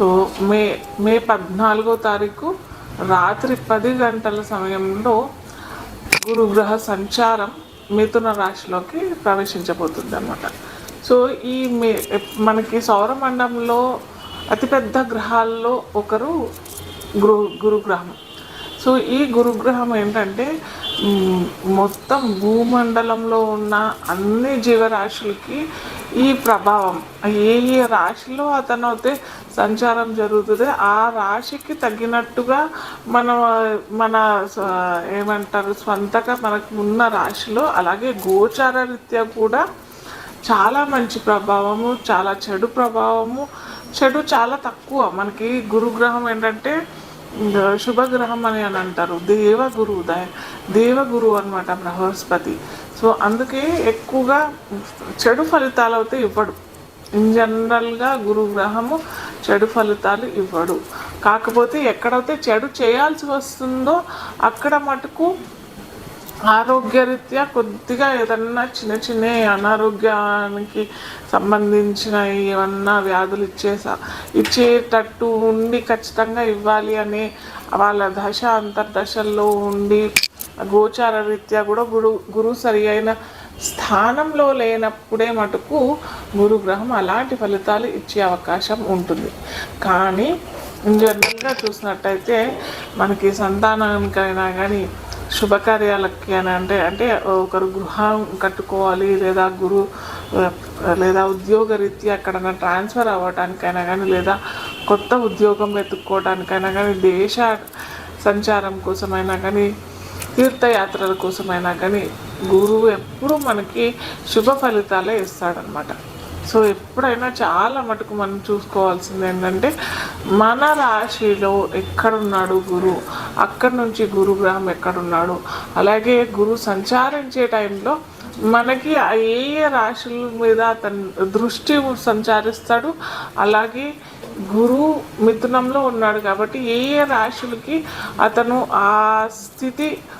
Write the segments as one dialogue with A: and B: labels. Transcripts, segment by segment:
A: So మే మే పద్నాలుగో తారీఖు రాత్రి పది గంటల సమయంలో గురుగ్రహ సంచారం మిథున రాశిలోకి ప్రవేశించబోతుంది అనమాట సో ఈ మే మనకి సౌరమండలంలో అతిపెద్ద గ్రహాల్లో ఒకరు గురు గురుగ్రహం. సో ఈ గురుగ్రహం ఏంటంటే మొత్తం భూమండలంలో ఉన్న అన్ని జీవరాశులకి ఈ ప్రభావం ఏ ఏ రాశిలో అతను అయితే సంచారం జరుగుతుంది. ఆ రాశికి తగినట్టుగా మన మన స- ఏమంటారు స్వంతగా మనకు ఉన్న రాశిలో అలాగే గోచార రీత్యా కూడా చాలా మంచి ప్రభావము చాలా చెడు ప్రభావము. చెడు చాలా తక్కువ. మనకి గురుగ్రహం ఏంటంటే శుభగ్రహం అని అని అంటారు. దేవగురు దేవగురు అనమాట బృహస్పతి. సో అందుకే ఎక్కువగా చెడు ఫలితాలు అయితే ఇవ్వడు. ఇన్ జనరల్గా గురుగ్రహము చెడు ఫలితాలు ఇవ్వడు. కాకపోతే ఎక్కడైతే చెడు చేయాల్సి వస్తుందో అక్కడ మటుకు ఆరోగ్యరీత్యా కొద్దిగా ఏదన్నా చిన్న చిన్న అనారోగ్యానికి సంబంధించిన ఏమన్నా వ్యాధులు ఇచ్చేసా ఇచ్చేటట్టు ఉండి ఖచ్చితంగా ఇవ్వాలి అనే వాళ్ళ దశ అంతర్దశల్లో ఉండి గోచార రీత్యా కూడా గురు గురువు సరి అయిన స్థానంలో లేనప్పుడే మటుకు గురుగ్రహం అలాంటి ఫలితాలు ఇచ్చే అవకాశం ఉంటుంది. కానీ జనరల్గా చూసినట్టయితే మనకి సంతానానికైనా కానీ శుభకార్యాలకి అని అంటే అంటే ఒకరు గృహం కట్టుకోవాలి లేదా గురు లేదా ఉద్యోగ రీత్యా ఎక్కడైనా ట్రాన్స్ఫర్ అవ్వటానికైనా కానీ లేదా కొత్త ఉద్యోగం వెతుక్కోవడానికైనా కానీ దేశ సంచారం కోసమైనా కానీ తీర్థయాత్రల కోసమైనా కానీ గురువు ఎప్పుడు మనకి శుభ ఫలితాలే ఇస్తాడనమాట సో ఎప్పుడైనా చాలా మటుకు మనం చూసుకోవాల్సింది ఏంటంటే మన రాశిలో ఎక్కడున్నాడు గురు అక్కడి నుంచి గురుగ్రహం ఎక్కడున్నాడు? అలాగే గురు సంచారించే టైంలో మనకి ఏ ఏ రాశుల మీద అతను దృష్టి సంచారిస్తాడు? అలాగే గురు మిథునంలో ఉన్నాడు కాబట్టి ఏ ఏ రాశులకి అతను ఆ స్థితి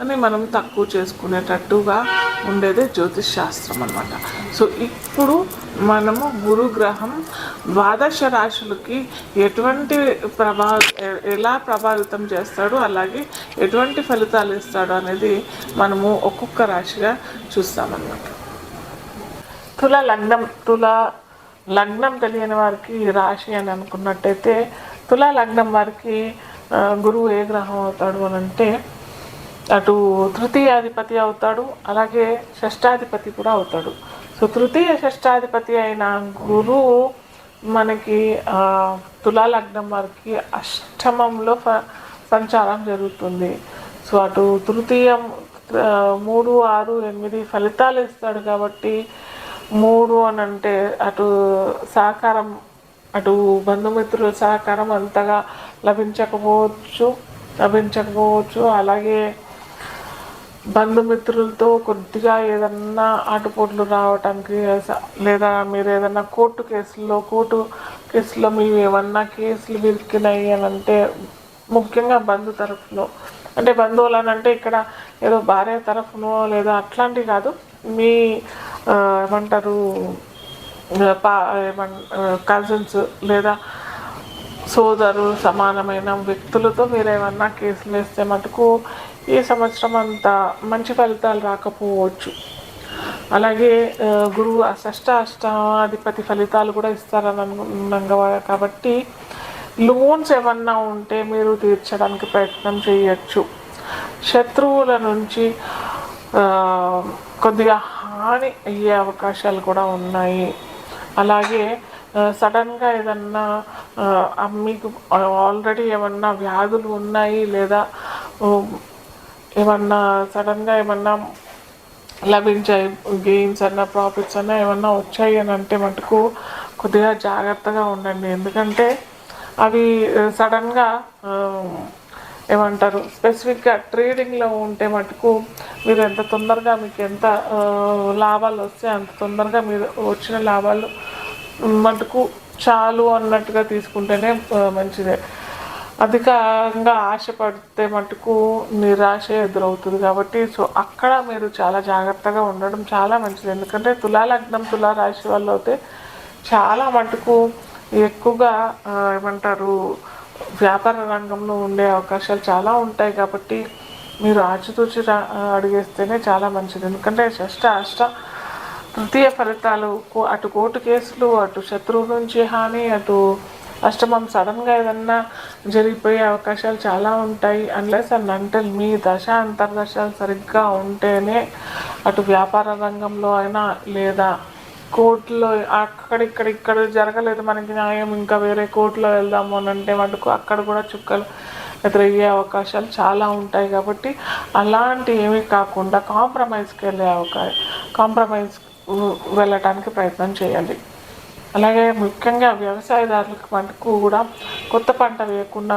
A: అని మనం తక్కువ చేసుకునేటట్టుగా ఉండేదే జ్యోతిష్ శాస్త్రం అనమాట సో ఇప్పుడు మనము గురుగ్రహం ద్వాదశ రాశులకి ఎటువంటి ప్రభా ఎలా ప్రభావితం చేస్తాడు అలాగే ఎటువంటి ఫలితాలు ఇస్తాడు అనేది మనము ఒక్కొక్క రాశిగా చూస్తామన్నమాట. తుల లగ్నం తుల లగ్నం తెలియని వారికి రాశి అని అనుకున్నట్టయితే తుల లగ్నం వారికి గురువు ఏ గ్రహం అవుతాడు అని అంటే అటు తృతీయాధిపతి అవుతాడు అలాగే షష్టాధిపతి కూడా అవుతాడు. సో తృతీయ షష్టాధిపతి అయిన గురువు మనకి తులాలగ్నం తులా లగ్నం వారికి అష్టమంలో సంచారం జరుగుతుంది. సో అటు తృతీయం మూడు ఆరు ఎనిమిది ఫలితాలు ఇస్తాడు కాబట్టి మూడు అని అంటే అటు సహకారం అటు బంధుమిత్రుల సహకారం అంతగా లభించకపోవచ్చు లభించకపోవచ్చు. అలాగే బంధుమిత్రులతో కొద్దిగా ఏదన్నా ఆటుపోట్లు రావటానికి స- లేదా మీరు ఏదన్నా కోర్టు కేసుల్లో కోర్టు కేసులో మీరు ఏమన్నా కేసులు విరికినాయి అని అంటే ముఖ్యంగా బంధు తరఫులో. అంటే బంధువులు అని అంటే ఇక్కడ ఏదో భార్య తరఫునో లేదా అట్లాంటివి కాదు. మీ ఏమంటారు పా ఏమన్ కజిన్స్ లేదా సోదరు సమానమైన వ్యక్తులతో మీరు ఏమన్నా కేసులు వేస్తే మటుకు ఈ సంవత్సరం అంత మంచి ఫలితాలు రాకపోవచ్చు. అలాగే గురువు ఆ షష్ట అష్టాధిపతి ఫలితాలు కూడా ఇస్తారని అనుకున్నాం కదా కాబట్టి లోన్స్ ఏమన్నా ఉంటే మీరు తీర్చడానికి ప్రయత్నం చేయొచ్చు. శత్రువుల నుంచి కొద్దిగా హాని అయ్యే అవకాశాలు కూడా ఉన్నాయి. అలాగే సడన్గా ఏదన్నా మీకు ఆల్రెడీ ఏమన్నా వ్యాధులు ఉన్నాయి లేదా ఏమన్నా సడన్గా ఏమన్నా లభించాయి గెయిన్స్ అన్న ప్రాఫిట్స్ అన్న ఏమన్నా వచ్చాయి అని అంటే మటుకు కొద్దిగా జాగ్రత్తగా ఉండండి. ఎందుకంటే అవి సడన్గా ఏమంటారు స్పెసిఫిక్గా ట్రేడింగ్లో ఉంటే మటుకు మీరు ఎంత తొందరగా మీకు ఎంత లాభాలు వస్తే అంత తొందరగా మీరు వచ్చిన లాభాలు మటుకు చాలు అన్నట్టుగా తీసుకుంటేనే మంచిదే. అధికంగా ఆశపడితే మటుకు నిరాశ ఎదురవుతుంది కాబట్టి సో అక్కడ మీరు చాలా జాగ్రత్తగా ఉండడం చాలా మంచిది. ఎందుకంటే తులాలగ్నం తులారాశి తులా రాశి వాళ్ళు అయితే చాలా మటుకు ఎక్కువగా ఏమంటారు వ్యాపార రంగంలో ఉండే అవకాశాలు చాలా ఉంటాయి కాబట్టి మీరు ఆచితూచి అడిగేస్తేనే చాలా మంచిది. ఎందుకంటే షష్ట అష్ట తృతీయ ఫలితాలు అటు కోర్టు కేసులు అటు శత్రువు నుంచి హాని అటు అష్టమం సడన్గా ఏదన్నా జరిగిపోయే అవకాశాలు చాలా ఉంటాయి. అన్లెస్ అండ్ అంటే మీ దశ అంతర్దశలు సరిగ్గా ఉంటేనే అటు వ్యాపార రంగంలో అయినా లేదా కోర్టులో అక్కడిక్కడ ఇక్కడ జరగలేదు మనకి న్యాయం ఇంకా వేరే కోర్టులో వెళ్దాము అని అంటే మటుకు అక్కడ కూడా చుక్కలు ఎదురయ్యే అవకాశాలు చాలా ఉంటాయి కాబట్టి అలాంటి ఏమీ కాకుండా కాంప్రమైజ్కి వెళ్ళే అవకాశం కాంప్రమైజ్ వెళ్ళటానికి ప్రయత్నం చేయాలి అలాగే ముఖ్యంగా వ్యవసాయదారులకు మటుకు కూడా కొత్త పంట వేయకుండా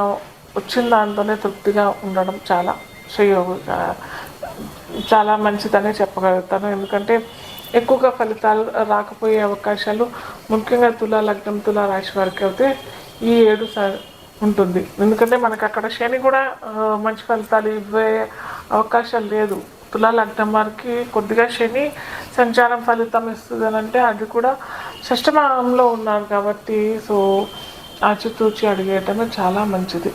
A: వచ్చిన దాంతోనే తృప్తిగా ఉండడం చాలా శ్రేయోగ చాలా మంచిదనే చెప్పగలుగుతాను. ఎందుకంటే ఎక్కువగా ఫలితాలు రాకపోయే అవకాశాలు ముఖ్యంగా తులా లగ్నం తులా రాశి వారికి అయితే ఈ ఏడు సార్ ఉంటుంది. ఎందుకంటే మనకు అక్కడ శని కూడా మంచి ఫలితాలు ఇవ్వే అవకాశం లేదు. తులా లగ్నం వారికి కొద్దిగా శని సంచారం ఫలితం ఇస్తుంది అని అంటే అది కూడా షష్టమానంలో ఉన్నారు కాబట్టి సో ఆచితూచి అడిగేయటమే చాలా మంచిది.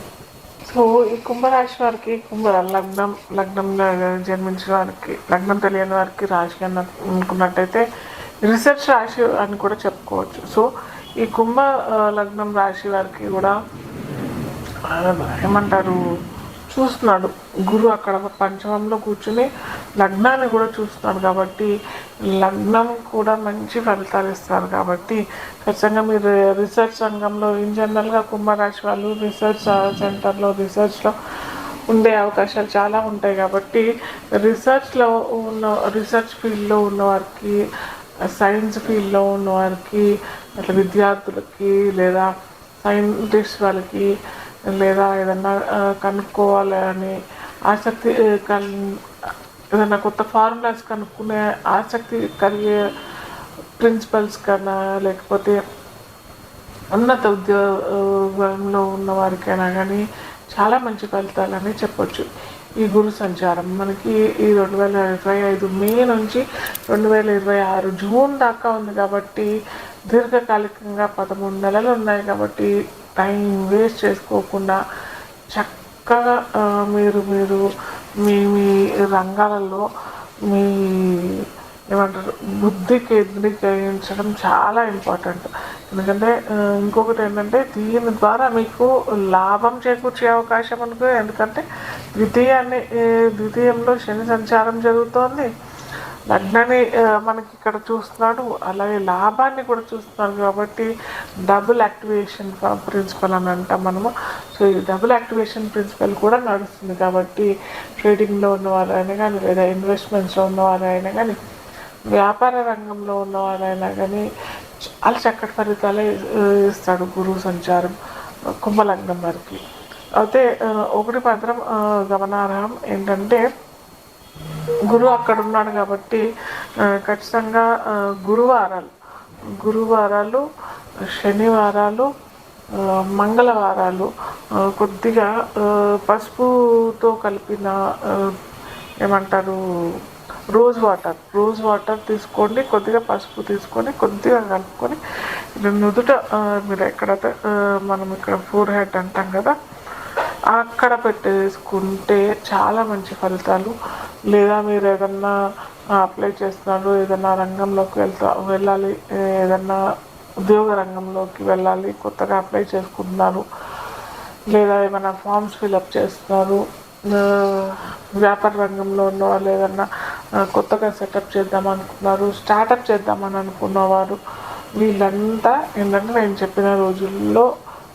A: సో ఈ కుంభరాశి వారికి కుంభ లగ్నం లగ్నంలో జన్మించిన వారికి లగ్నం తెలియని వారికి రాశి అన్న అనుకున్నట్టయితే రీసెర్చ్ రాశి అని కూడా చెప్పుకోవచ్చు. సో ఈ కుంభ లగ్నం రాశి వారికి కూడా ఏమంటారు చూస్తున్నాడు. గురు అక్కడ పంచమంలో కూర్చుని లగ్నాన్ని కూడా చూస్తున్నాడు కాబట్టి లగ్నం కూడా మంచి ఫలితాలు ఇస్తారు కాబట్టి ఖచ్చితంగా మీరు రీసెర్చ్ రంగంలో ఇన్ జనరల్గా కుంభరాశి వాళ్ళు రీసెర్చ్ సెంటర్లో రీసెర్చ్లో ఉండే అవకాశాలు చాలా ఉంటాయి కాబట్టి రీసెర్చ్లో ఉన్న రీసెర్చ్ ఫీల్డ్లో ఉన్నవారికి సైన్స్ ఫీల్డ్లో ఉన్నవారికి అట్లా విద్యార్థులకి లేదా సైంటిస్ట్ వాళ్ళకి లేదా ఏదన్నా కనుక్కోవాలి అని ఆసక్తి కల్ ఏదైనా కొత్త ఫార్ములాస్ కనుక్కునే ఆసక్తి కలిగే ప్రిన్సిపల్స్ కన్నా లేకపోతే ఉన్నత ఉద్యోగంలో ఉన్న వారికైనా కానీ చాలా మంచి ఫలితాలని చెప్పొచ్చు. ఈ గురు సంచారం మనకి ఈ రెండు వేల ఇరవై ఐదు మే నుంచి రెండు వేల ఇరవై ఆరు జూన్ దాకా ఉంది కాబట్టి దీర్ఘకాలికంగా పదమూడు నెలలు ఉన్నాయి కాబట్టి టైం వేస్ట్ చేసుకోకుండా చక్కగా మీరు మీరు మీ మీ రంగాలలో మీ ఏమంటారు బుద్ధి కేంద్రీకరించడం చాలా ఇంపార్టెంట్. ఎందుకంటే ఇంకొకటి ఏంటంటే దీని ద్వారా మీకు లాభం చేకూర్చే అవకాశం ఉంటుంది. ఎందుకంటే ద్వితీయాన్ని ద్వితీయంలో శని సంచారం జరుగుతోంది. లగ్నాన్ని మనకి ఇక్కడ చూస్తున్నాడు. అలాగే లాభాన్ని కూడా చూస్తున్నాడు కాబట్టి డబుల్ యాక్టివేషన్ ప్రిన్సిపల్ అని అంటాం మనము. సో ఈ డబుల్ యాక్టివేషన్ ప్రిన్సిపల్ కూడా నడుస్తుంది కాబట్టి ట్రేడింగ్లో ఉన్నవారైనా కానీ లేదా ఇన్వెస్ట్మెంట్స్లో ఉన్నవారైనా కానీ వ్యాపార రంగంలో ఉన్నవారైనా కానీ చాలా చక్కటి ఫలితాలే ఇస్తాడు గురువు సంచారం కుంభలగ్నం వారికి. అయితే ఒకటి మాత్రం గమనార్హం ఏంటంటే గురువు అక్కడ ఉన్నాడు కాబట్టి ఖచ్చితంగా గురువారాలు గురువారాలు శనివారాలు మంగళవారాలు కొద్దిగా పసుపుతో కలిపిన ఏమంటారు రోజ్ వాటర్ రోజ్ వాటర్ తీసుకోండి కొద్దిగా పసుపు తీసుకొని కొద్దిగా కలుపుకొని నుదుట మీరు ఎక్కడైతే మనం ఇక్కడ ఫోర్ హెడ్ అంటాం కదా అక్కడ పెట్టేసుకుంటే చాలా మంచి ఫలితాలు. లేదా మీరు ఏదన్నా అప్లై చేస్తున్నారు ఏదన్నా రంగంలోకి వెళ్తా వెళ్ళాలి ఏదన్నా ఉద్యోగ రంగంలోకి వెళ్ళాలి కొత్తగా అప్లై చేసుకుంటున్నారు లేదా ఏమైనా ఫామ్స్ ఫిలప్ చేస్తున్నారు వ్యాపార రంగంలో ఉన్న వాళ్ళు ఏదన్నా కొత్తగా సెటప్ చేద్దాం అనుకున్నారు స్టార్టప్ చేద్దామని అనుకున్నవారు వీళ్ళంతా ఏంటంటే నేను చెప్పిన రోజుల్లో